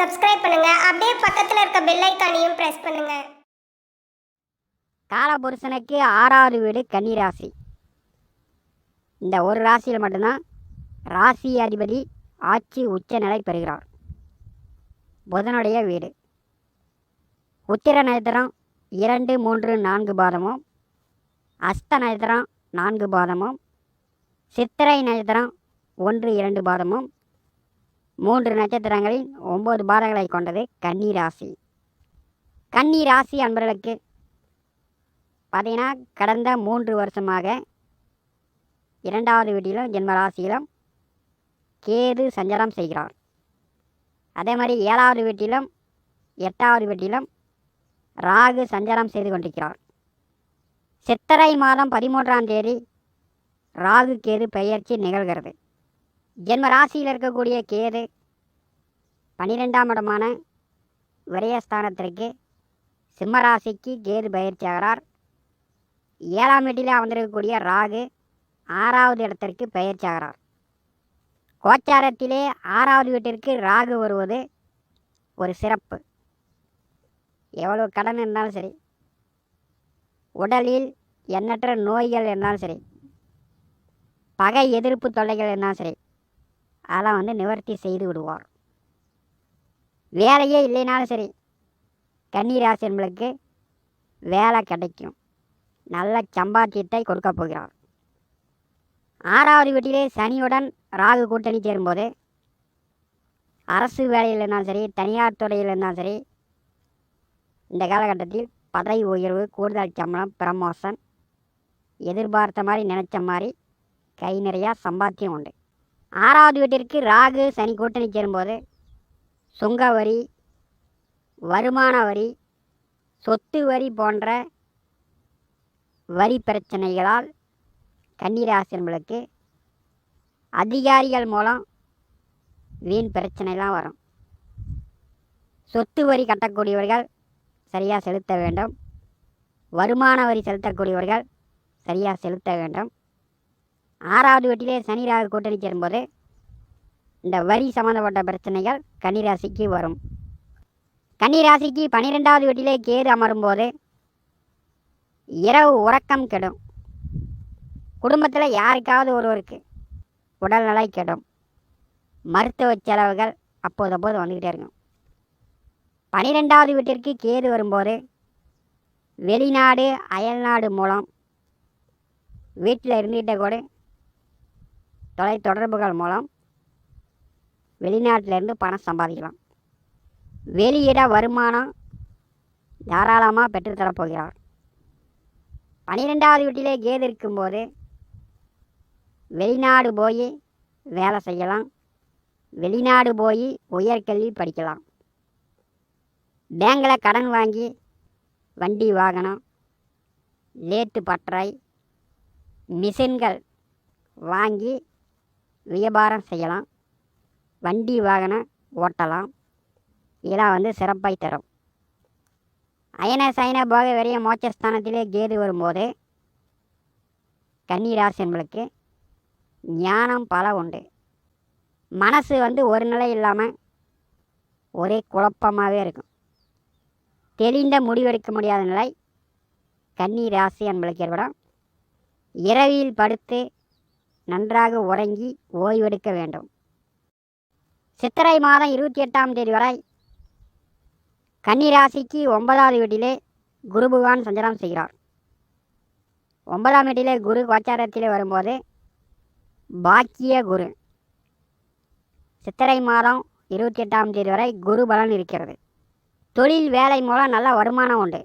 Subscribe பண்ணுங்க. அப்படியே பக்கத்துல இருக்க பெல் ஐக்கானையும் பிரஸ் பண்ணுங்க. காலபுருஷனுக்கு ஆறாவது வீடு கன்னி ராசி இந்த ஒரு ராசியில் மட்டும்தான் ராசி அதிபதி ஆட்சி உச்ச நிலை பெறுகிறார். புதனுடைய வீடு. உத்திர நட்சத்திரம் இரண்டு மூன்று நான்கு பாதமும் அஸ்த நட்சத்திரம் நான்கு பாதமும் சித்திரை நட்சத்திரம் ஒன்று இரண்டு பாதமும் மூன்று நட்சத்திரங்களின் ஒம்பது பாதங்களை கொண்டது கன்னி ராசி கன்னி ராசி அன்பர்களுக்கு பார்த்தீங்கன்னா கடந்த மூன்று வருஷமாக இரண்டாவது வீட்டிலும் ஜென்ம ராசியிலும் கேது சஞ்சாரம் செய்கிறார். அதே மாதிரி ஏழாவது வீட்டிலும் எட்டாவது வீட்டிலும் ராகு சஞ்சாரம் செய்து கொண்டிருக்கிறார். சித்திரை மாதம் பதிமூன்றாம் தேதி ராகு கேது பெயர்ச்சி நிகழ்கிறது. ஜென்ம ராசியில் இருக்கக்கூடிய கேது பனிரெண்டாம் இடமான விரயஸ்தானத்திற்கு சிம்மராசிக்கு கேது பயிற்சி ஆகிறார். ஏழாம் வீட்டில் அமர்ந்திருக்கக்கூடிய ராகு ஆறாவது இடத்திற்கு பயிற்சி ஆகிறார். கோச்சாரத்திலே ஆறாவது வீட்டிற்கு ராகு வருவது ஒரு சிறப்பு. எவ்வளவு கடன் இருந்தாலும் சரி உடலில் எண்ணற்ற நோய்கள் இருந்தாலும் சரி பகை எதிர்ப்பு தொல்லைகள் இருந்தாலும் சரி அதெல்லாம் வந்து நிவர்த்தி செய்து விடுவார். வேலையே இல்லைனாலும் சரி கன்னிராசி என்பளுக்கு வேலை கிடைக்கும். நல்ல சம்பாத்தியத்தை கொடுக்க போகிறார். ஆறாவது வீட்டிலே சனியுடன் ராகு கூட்டணி சேரும்போது அரசு வேலையில் இருந்தாலும் சரி தனியார் துறையில் இருந்தாலும் சரி இந்த காலகட்டத்தில் பதவி உயர்வு கூடுதல் சம்பளம் ப்ரமோஷன் எதிர்பார்த்த மாதிரி நினச்ச மாதிரி கை நிறையா சம்பாத்தியம் உண்டு. ஆறாவது வீட்டிற்கு ராகு சனி கூட்டணி சேரும்போது சுங்க வரி வருமான வரி சொத்து வரி போன்ற வரி பிரச்சனைகளால் கன்னிராசி அதிகாரிகள் மூலம் வீண் பிரச்சனைலாம் வரும். சொத்து வரி கட்டக்கூடியவர்கள் சரியாக செலுத்த வேண்டும். வருமான வரி செலுத்தக்கூடியவர்கள் சரியாக செலுத்த வேண்டும். ஆறாவது வீட்டிலே சனி ராகு கூட்டணி சேரும்போது இந்த வரி சம்மந்தப்பட்ட பிரச்சனைகள் கன்னிராசிக்கு வரும். கன்னிராசிக்கு பன்னிரெண்டாவது வீட்டிலே கேது அமரும்போது இரவு உறக்கம் கெடும். குடும்பத்தில் யாருக்காவது ஒருவருக்கு உடல்நிலை கெடும். மருத்துவ செலவுகள் அப்போது அப்போது வந்துக்கிட்டே இருக்கும். பனிரெண்டாவது வீட்டிற்கு கேது வரும்போது வெளிநாடு அயல்நாடு மூலம் வீட்டில் இருந்துகிட்ட கூட தொலை தொடர்புகள் மூலம் வெளிநாட்டிலேருந்து பணம் சம்பாதிக்கலாம். வெளியிட வருமானம் தாராளமாக பெற்றுத்தரப்போகிறார் பன்னிரெண்டாவது வீட்டிலே கேது இருக்கும்போது வெளிநாடு போய் வேலை செய்யலாம். வெளிநாடு போய் உயர்கல்வி படிக்கலாம். பேங்கில் கடன் வாங்கி வண்டி வாகனம் லேட்டு பற்றை மிஷின்கள் வாங்கி வியாபாரம் செய்யலாம். வண்டி வாகனம் ஓட்டலாம். இதெல்லாம் வந்து சிறப்பாய் தரும். அயன சயன போக வெறிய மோட்சஸ்தானத்திலே கேது வரும்போது கன்னிராசி என்பளுக்கு ஞானம் பல உண்டு. மனசு வந்து ஒரு நிலை இல்லாமல் ஒரே குழப்பமாகவே இருக்கும். தெளிந்த முடிவெடுக்க முடியாத நிலை கன்னி ராசி என்பளுக்கு ஏற்படும். இரவியில் படுத்து நன்றாக உறங்கி ஓய்வெடுக்க வேண்டும். சித்திரை மாதம் இருபத்தி எட்டாம் தேதி வரை கன்னிராசிக்கு ஒன்பதாவது வீட்டிலே குரு பகவான் சஞ்சாரம் செய்கிறார். ஒன்பதாம் வீட்டிலே குரு கோச்சாரத்திலே வரும்போது பாக்கிய குரு. சித்திரை மாதம் இருபத்தி எட்டாம் தேதி வரை குரு பலன் இருக்கிறது. தொழில் வேலை மூலம் நல்ல வருமானம் உண்டு.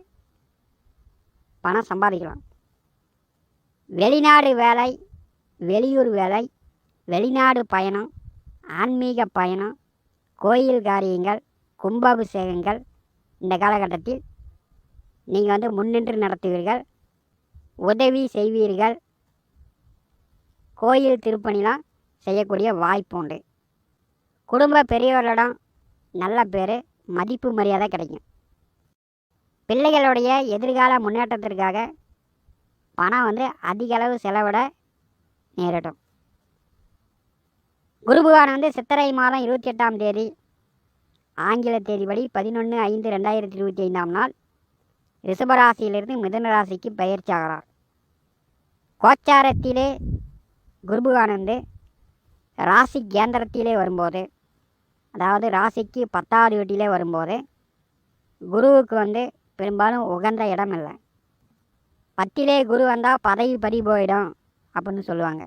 பணம் சம்பாதிக்கலாம். வெளிநாடு வேலை வெளியூர் வேலை வெளிநாடு பயணம் ஆன்மீக பயணம் கோயில் காரியங்கள் கும்பாபிஷேகங்கள் இந்த காலகட்டத்தில் நீங்கள் வந்து முன்னின்று நடத்துவீர்கள் உதவி செய்வீர்கள். கோயில் திருப்பணிலாம் செய்யக்கூடிய வாய்ப்பு உண்டு. குடும்ப பெரியவர்களிடம் நல்ல பேர் மதிப்பு மரியாதை கிடைக்கும். பிள்ளைகளுடைய எதிர்கால முன்னேற்றத்திற்காக பணம் வந்து அதிக அளவு செலவிட நேரிடும். குரு பகவான் வந்து சித்திரை மாதம் இருபத்தி எட்டாம் தேதி ஆங்கில தேதிப்படி பதினொன்று ஐந்து ரெண்டாயிரத்தி இருபத்தி ஐந்தாம் நாள் ரிஷபராசியிலிருந்து மிதன ராசிக்கு பயிற்சியாகிறார் கோச்சாரத்திலே குருபுகான் வந்து ராசி கேந்திரத்திலே வரும்போது அதாவது ராசிக்கு பத்தாவது வீட்டிலே வரும்போது குருவுக்கு வந்து பெரும்பாலும் உகந்த இடம் இல்லை. பத்திலே குரு வந்தால் பதவி பறி போயிடும் அப்படின்னு சொல்லுவாங்க.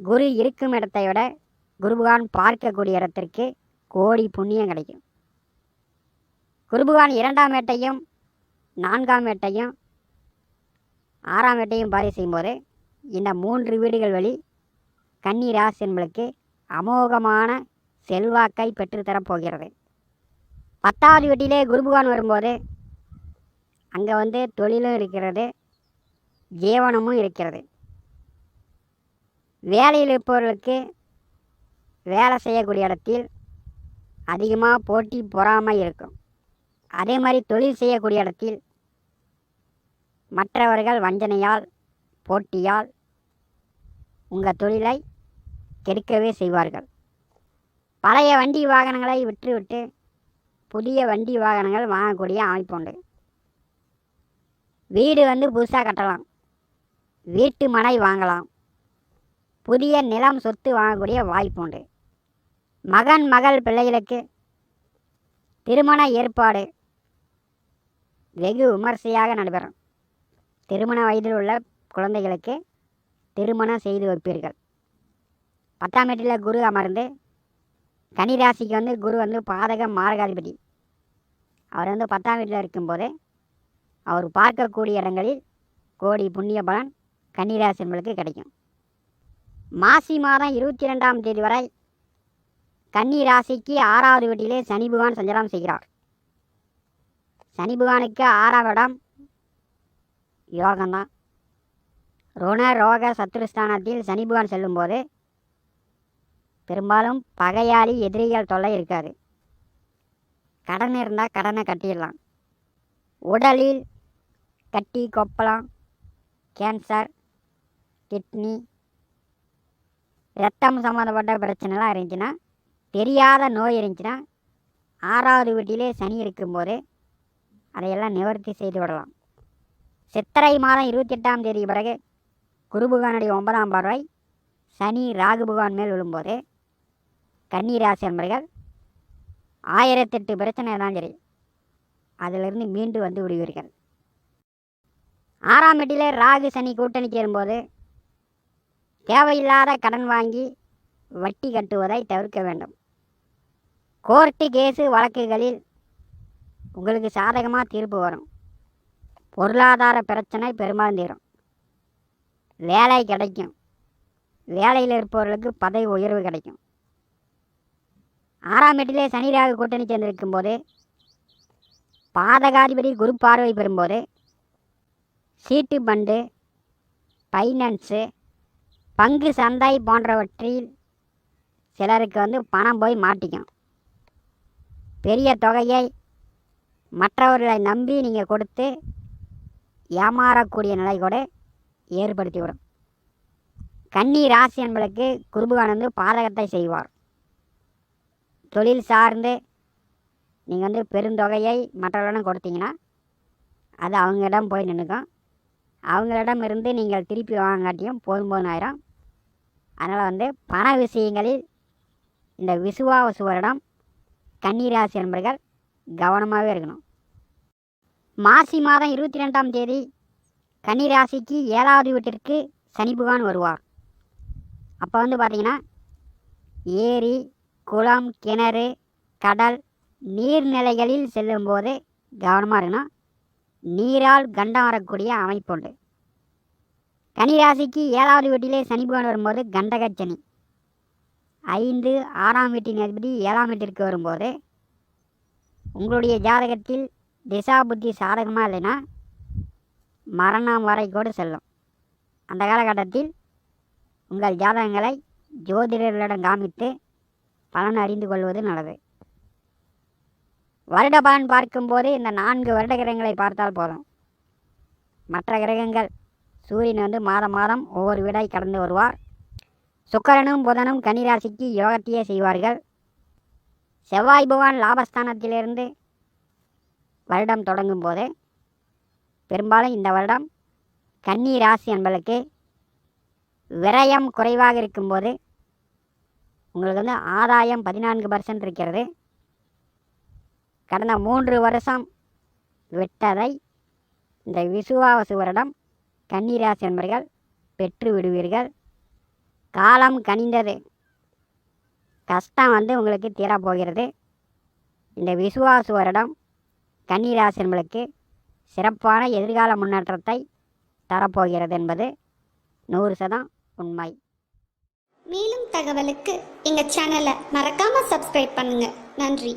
குரு இருக்கும் இடத்தை விட குருபகான் பார்க்கக்கூடிய இடத்திற்கு கோடி புண்ணியம் கிடைக்கும். குருபகான் இரண்டாம் வேட்டையும் நான்காம் வேட்டையும் ஆறாம் வேட்டையும் பாதி செய்யும்போது இந்த மூன்று வீடுகள் வழி கன்னி ராசி என்பளுக்கு அமோகமான செல்வாக்கை பெற்றுத்தரப் போகிறது. பத்தாவது வீட்டிலே குருபகான் வரும்போது அங்கே வந்து தொழிலும் இருக்கிறது ஜீவனமும் இருக்கிறது. வேலையில் இருப்பவர்களுக்கு வேலை செய்யக்கூடிய இடத்தில் அதிகமாக போட்டி பொறாமை இருக்கும். அதே மாதிரி தொழில் செய்யக்கூடிய இடத்தில் மற்றவர்கள் வஞ்சனையால் போட்டியால் உங்கள் தொழிலை கெடுக்கவே செய்வார்கள். பழைய வண்டி வாகனங்களை விற்றுவிட்டு புதிய வண்டி வாகனங்கள் வாங்கக்கூடிய அமைப்பு உண்டு. வீடு வந்து புதுசாக கட்டலாம். வீட்டு மனை வாங்கலாம். புதிய நிலம் சொத்து வாங்கக்கூடிய வாய்ப்பு உண்டு. மகன் மகள் பிள்ளைகளுக்கு திருமண ஏற்பாடு வெகு விமர்சையாக நடைபெறும். திருமண வயதில் உள்ள குழந்தைகளுக்கு திருமணம் செய்து வைப்பீர்கள். பத்தாம் வீட்டில் குரு அமர்ந்து கன்னிராசிக்கு வந்து குரு வந்து பாதக மார்காதிபதி. அவர் வந்து பத்தாம் வீட்டில் இருக்கும்போது அவர் பார்க்கக்கூடிய இடங்களில் கோடி புண்ணிய பலன் கன்னிராசி நம்மளுக்கு கிடைக்கும். மாசி மாதம் இருபத்தி ரெண்டாம் தேதி வரை கன்னி ராசிக்கு ஆறாவது வீட்டிலே சனி பகவான் சஞ்சாரம் செய்கிறார். சனி பகவானுக்கு ஆறாவது இடம் யோகம்தான். ருண ரோக சத்துருஸ்தானத்தில் சனி பகவான் செல்லும்போது பெரும்பாலும் பகையாளி எதிரிகள் தொல்லை இருக்காது. கடன் இருந்தால் கடனை கட்டிடலாம். உடலில் கட்டி கொப்பளம் கேன்சர் கிட்னி ரத்தம் சம்மந்தப்பட்ட பிரச்சனைலாம் இருந்துச்சுன்னா தெரியாத நோய் இருந்துச்சுன்னா ஆறாவது வீட்டிலே சனி இருக்கும்போது அதையெல்லாம் நிவர்த்தி செய்து விடலாம். சித்திரை மாதம் இருபத்தி எட்டாம் தேதி பிறகு குரு பகவானுடைய ஒன்பதாம் பார்வை சனி ராகு பகவான் மேல் விழும்போது கன்னிராசி என்பர்கள் ஆயிரத்தெட்டு பிரச்சனை தான் சரி அதிலிருந்து மீண்டு வந்து விடுவீர்கள். ஆறாம் வீட்டிலே ராகு சனி கூட்டணி சேரும்போது தேவையில்லாத கடன் வாங்கி வட்டி கட்டுவதை தவிர்க்க வேண்டும். கோர்ட்டு கேஸு வழக்குகளில் உங்களுக்கு சாதகமாக தீர்ப்பு வரும். பொருளாதார பிரச்சனை பெரும்பாலும் தீரும். வேலை கிடைக்கும். வேலையில் இருப்பவர்களுக்கு பதவி உயர்வு கிடைக்கும். ஆறாம் எட்டிலே சனி ராகு கூட்டணி சேர்ந்திருக்கும் போது பாதகாதிபதி குரு பார்வை பெறும்போது சீட்டு பண்டு ஃபைனான்ஸு பங்கு சந்தை போன்றவற்றில் சிலருக்கு வந்து பணம் போய் மாட்டிக்கும். பெரிய தொகையை மற்றவர்களை நம்பி நீங்கள் கொடுத்து ஏமாறக்கூடிய நிலை கூட ஏற்படுத்தி விடும் கன்னி ராசி என்பதற்கு குருபகான் வந்து பாதகத்தை செய்வார். தொழில் சார்ந்து நீங்கள் வந்து பெருந்தொகையை மற்றவர்களிடம் கொடுத்தீங்கன்னா அது அவங்களிடம் போய் நின்றுக்கும். அவங்களிடம் இருந்து நீங்கள் திருப்பி வாங்காட்டியும் போதும் போதும் ஆயிரும். அதனால் வந்து பண விஷயங்களில் இந்த விசுவாவசு வருடம் கன்னிராசி என்பர்கள் கவனமாகவே இருக்கணும். மாசி மாதம் இருபத்தி ரெண்டாம் தேதி கன்னிராசிக்கு ஏழாவது வீட்டிற்கு சனி பகவான் வருவார். அப்போ வந்து பார்த்திங்கன்னா ஏரி குளம் கிணறு கடல் நீர்நிலைகளில் செல்லும்போது கவனமாக இருக்கணும். நீரால் கண்டம் வரக்கூடிய அமைப்பு உண்டு. கன்னிராசிக்கு ஏழாவது வீட்டிலே சனி பகவான் வரும்போது கண்டகச்சனி. ஐந்து ஆறாம் வீட்டின் அதிபதி ஏழாம் வீட்டிற்கு வரும்போது உங்களுடைய ஜாதகத்தில் திசா புத்தி சாதகமாக இல்லைன்னா மரணம் வரை கூட செல்லும். அந்த காலகட்டத்தில் உங்கள் ஜாதகங்களை ஜோதிடர்களிடம் காமித்து பலன் அறிந்து கொள்வது நல்லது. வருட பலன் பார்க்கும்போது இந்த நான்கு வருட கிரகங்களை பார்த்தால் போதும். மற்ற கிரகங்கள் சூரியன் வந்து மாதம் மாதம் ஒவ்வொரு வீடாய் கடந்து வருவார். சுக்கரனும் புதனும் கன்னிராசிக்கு யோகத்தையே செய்வார்கள். செவ்வாய் பகவான் லாபஸ்தானத்திலிருந்து வருடம் தொடங்கும் போது பெரும்பாலும் இந்த வருடம் கன்னி ராசி என்பளுக்கு விரயம் குறைவாக இருக்கும்போது உங்களுக்கு வந்து ஆதாயம் பதினான்கு பர்சன்ட் இருக்கிறது. கடந்த மூன்று வருஷம் விட்டதை இந்த விசுவாவசு வருடம் கன்னிராசி என்பர்கள் பெற்று விடுவீர்கள். காலம் கனிந்தது. கஷ்டம் வந்து உங்களுக்கு தீரப்போகிறது இந்த விசுவாசு வருடம் கன்னிராசி என்பளுக்கு சிறப்பான எதிர்கால முன்னேற்றத்தை தரப்போகிறது என்பது நூறு சதம் உண்மை. மேலும் தகவலுக்கு எங்கள் சேனலை மறக்காமல் சப்ஸ்கிரைப் பண்ணுங்கள் நன்றி.